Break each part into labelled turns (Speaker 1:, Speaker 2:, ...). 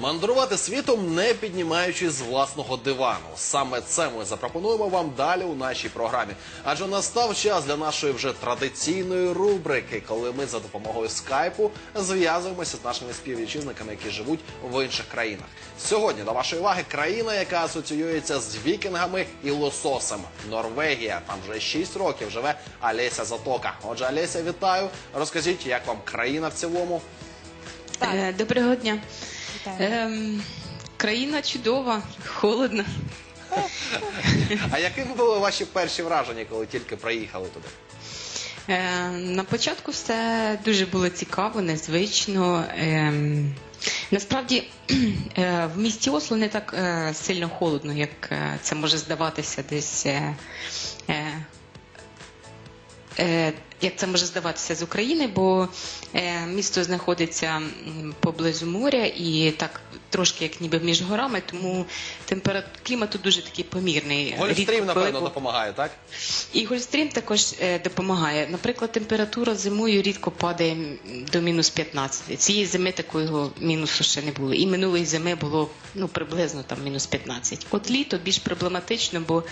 Speaker 1: Мандрувати світом, не піднімаючись з власного дивану. Саме це ми запропонуємо вам далі у нашій програмі. Адже настав час для нашої вже традиційної рубрики, коли ми за допомогою скайпу зв'язуємося з нашими співвітчизниками, які живуть в інших країнах. Сьогодні до вашої уваги країна, яка асоціюється з вікінгами і лососем. Норвегія. Там вже 6 років живе Олеся Затока. Отже, Олеся, вітаю. Розкажіть, як вам країна в цілому?
Speaker 2: Е, Доброго дня. Ем, країна чудова, холодно.
Speaker 1: А якими були ваші перші враження, коли тільки приїхали туди?
Speaker 2: Е, на початку все дуже було цікаво, незвично. Ем, насправді е, в місті Осло не так е, сильно холодно, як е, це може здаватися десь. Е, е, е, як це може здаватися з України, бо е, місто знаходиться поблизу моря і так трошки як ніби між горами, тому температура клімат тут дуже такий помірний.
Speaker 1: Гольфстрім, напевно, допомагає, так?
Speaker 2: і Гольфстрім також е, допомагає. Наприклад, температура зимою рідко падає до мінус 15. Цієї зими такого мінусу ще не було. І минулої зими було ну, приблизно там мінус 15. От літо більш проблематично, бо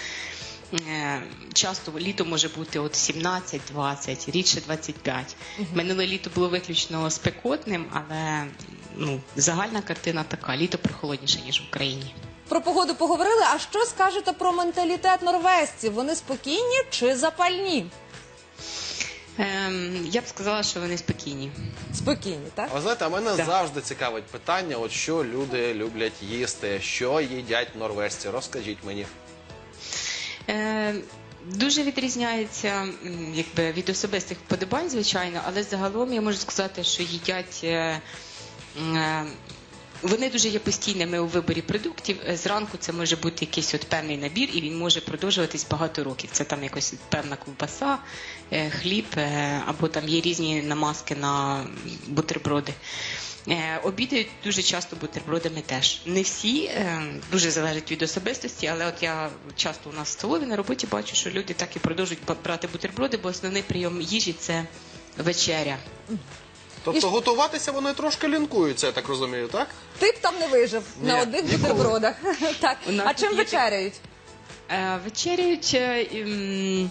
Speaker 2: часто літо може бути от 17-20, рідше 25. Минуле літо було виключно спекотним, але ну, загальна картина така: літо прохолодніше, ніж в Україні.
Speaker 3: Про погоду поговорили. А що скажете про менталітет норвезців? Вони спокійні чи запальні?
Speaker 2: Ем, я б сказала, що вони спокійні.
Speaker 3: Спокійні, так?
Speaker 1: А Ви знаєте, а мене
Speaker 2: Так.
Speaker 1: завжди цікавить питання, от що люди люблять їсти, що їдять норвежці. Розкажіть мені.
Speaker 2: Е, Дуже відрізняється якби, від особистих вподобань, звичайно, але загалом я можу сказати, що їдять. е, е, Вони дуже є постійними у виборі продуктів. Зранку це може бути якийсь от певний набір, і він може продовжуватись багато років. Це там якась певна ковбаса, хліб, або там є різні намазки на бутерброди. Е, Обідають дуже часто бутербродами теж. Не всі, е, дуже залежить від особистості, але от я часто у нас в столові на роботі бачу, що люди так і продовжують брати бутерброди, бо основний прийом їжі це вечеря.
Speaker 1: Тобто
Speaker 3: І
Speaker 1: готуватися вони трошки лінкуються, я так розумію, так?
Speaker 3: Ти б там не вижив на
Speaker 1: Ні,
Speaker 3: одних
Speaker 1: ніколи.
Speaker 3: бутербродах. так.
Speaker 2: У нас
Speaker 3: А чим
Speaker 2: є
Speaker 3: вечеряють?
Speaker 2: Е, Вечеряють. е, м,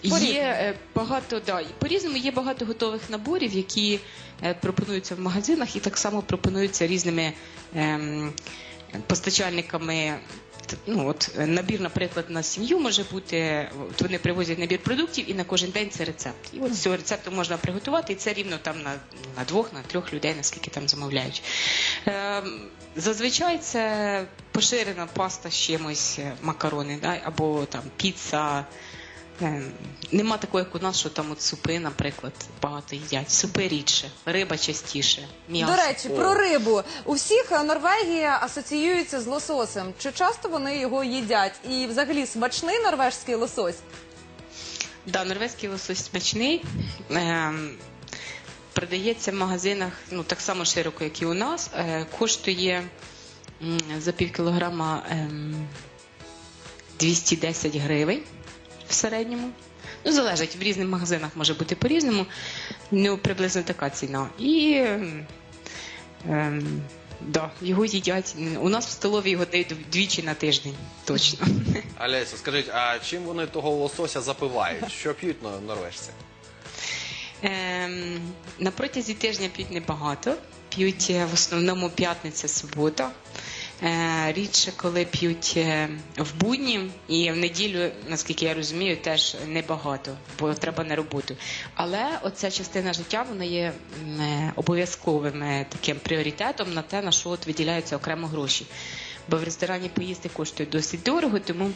Speaker 3: По-різному.
Speaker 2: Є е, багато да, по-різному є багато готових наборів, які е, пропонуються в магазинах, і так само пропонуються різними ем, постачальниками. Т- Ну, от е, набір, наприклад, на сім'ю може бути. От вони привозять набір продуктів, і на кожен день це рецепт. І от з цього рецепту можна приготувати, і це рівно там на, на двох, на трьох людей, наскільки там замовляють. Ем, зазвичай це поширена паста з чимось, е, макарони, да, або там піца. Ем, Нема такого, як у нас, що там от супи, наприклад, багато їдять. Супи рідше, риба частіше, м'ясо.
Speaker 3: До речі, про рибу. У всіх е, Норвегія асоціюється з лососем. Чи часто вони його їдять? І взагалі смачний норвежський лосось?
Speaker 2: Да, норвезький лосось смачний. Ем, продається в магазинах ну, так само широко, як і у нас. Е, коштує м, за пів кілограма ем, 210 гривень в середньому. Ну, залежить, в різних магазинах може бути по-різному. Ну, приблизно така ціна. І ем, да, його їдять. У нас в столові його дають двічі на тиждень, точно.
Speaker 1: Олеся, скажіть, а чим вони того лосося запивають? Що п'ють на- норвежці?
Speaker 2: Ем, на протязі тижня п'ють небагато. П'ють е, в основному п'ятниця, субота. Е, рідше, коли п'ють е, в будні і в неділю, наскільки я розумію, теж небагато, бо треба на роботу. Але оця частина життя вона є е, обов'язковим таким пріоритетом на те, на що от виділяються окремо гроші. Бо в ресторані поїсти коштує досить дорого, тому.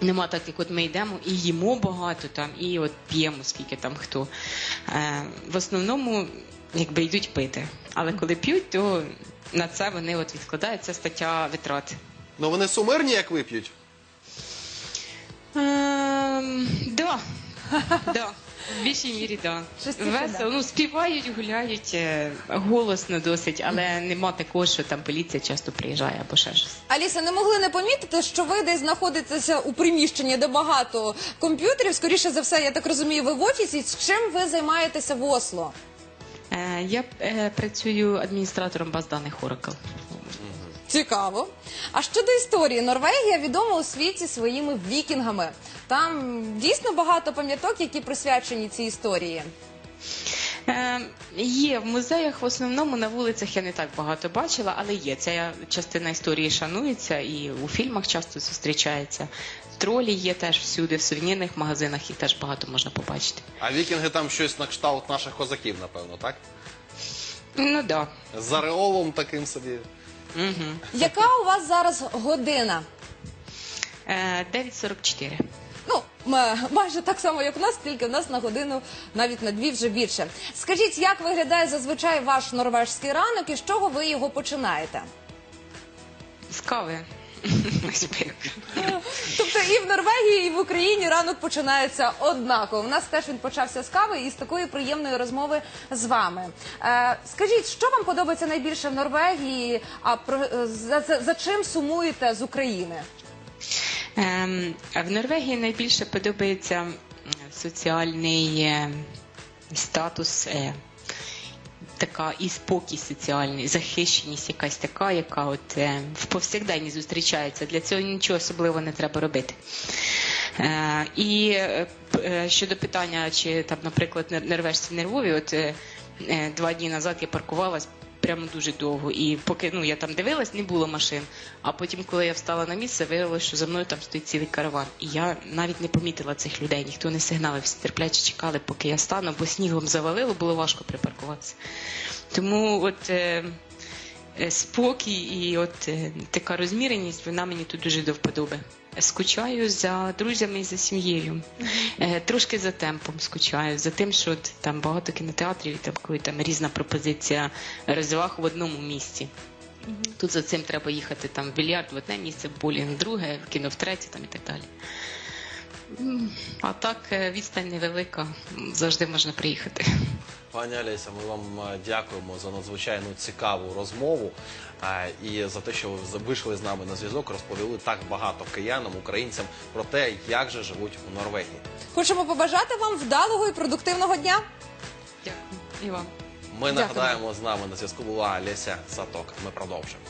Speaker 2: Нема так, як от ми йдемо і їмо багато там, і от п'ємо, скільки там хто. Е, в основному якби йдуть пити. Але коли п'ють, то на це вони от відкладають це стаття витрат.
Speaker 1: Ну вони сумирні, як вип'ють.
Speaker 2: Ем, да. да. В більшій мірі, да. Весело. Ну, співають, гуляють, е, голосно досить, але нема такого, що там поліція часто приїжджає або ще щось.
Speaker 3: Аліса, не могли не помітити, що ви десь знаходитеся у приміщенні, де багато комп'ютерів. Скоріше за все, я так розумію, ви в офісі. З Чим ви займаєтеся в Осло?
Speaker 2: Е, Я е, працюю адміністратором баз даних Oracle.
Speaker 3: Цікаво. А щодо історії, Норвегія відома у світі своїми вікінгами. Там дійсно багато пам'яток, які присвячені цій історії.
Speaker 2: Е, Є в музеях, в основному на вулицях я не так багато бачила, але є. Ця частина історії шанується і у фільмах часто зустрічається. Тролі є теж всюди, в сувенірних магазинах їх теж багато можна побачити.
Speaker 1: А вікінги там щось на кшталт наших козаків, напевно, так?
Speaker 2: Ну так. Да.
Speaker 1: З ареолом таким собі.
Speaker 2: Угу.
Speaker 3: Яка у вас зараз година?
Speaker 2: Е, 9.44.
Speaker 3: Майже так само, як у нас, тільки в нас на годину навіть на дві вже більше. Скажіть, як виглядає зазвичай ваш норвежський ранок і з чого ви його починаєте?
Speaker 2: З кави.
Speaker 3: Тобто і в Норвегії, і в Україні ранок починається однаково. У нас теж він почався з кави і з такої приємної розмови з вами. Е, скажіть, що вам подобається найбільше в Норвегії? А про е, за, за, за чим сумуєте з України?
Speaker 2: Ем, в Норвегії найбільше подобається соціальний е, статус, е, така і спокій соціальний, захищеність якась така, яка от е, в повсякденні зустрічається. Для цього нічого особливого не треба робити. І щодо питання, чи там, наприклад, нор- норвежці нервові, от два дні назад я паркувалась прямо дуже довго. І поки ну я там дивилась, не було машин. А потім, коли я встала на місце, виявилося, що за мною там стоїть цілий караван. І я навіть не помітила цих людей, ніхто не сигналив, всі терпляче чекали, поки я стану, бо снігом завалило, було важко припаркуватися. Тому от. Е, е, спокій і от е, така розміреність, вона мені тут дуже до вподоби. Скучаю за друзями і за сім'єю. Е, Трошки за темпом скучаю, за тим, що там багато кінотеатрів, і там коли там різна пропозиція розваг в одному місці. Тут за цим треба їхати там в більярд в одне місце, в болінг в друге, в кіно в третє там і так далі. А так е, відстань невелика, завжди можна приїхати.
Speaker 1: Пані Олеся, ми вам е, дякуємо за надзвичайно цікаву розмову е, і за те, що ви вийшли з нами на зв'язок, розповіли так багато киянам, українцям про те, як же живуть у Норвегії.
Speaker 3: Хочемо побажати вам вдалого і продуктивного дня.
Speaker 2: Дякую. І вам.
Speaker 1: Ми
Speaker 3: Дякую.
Speaker 1: нагадаємо, з нами на зв'язку була Олеся Саток. Ми продовжимо.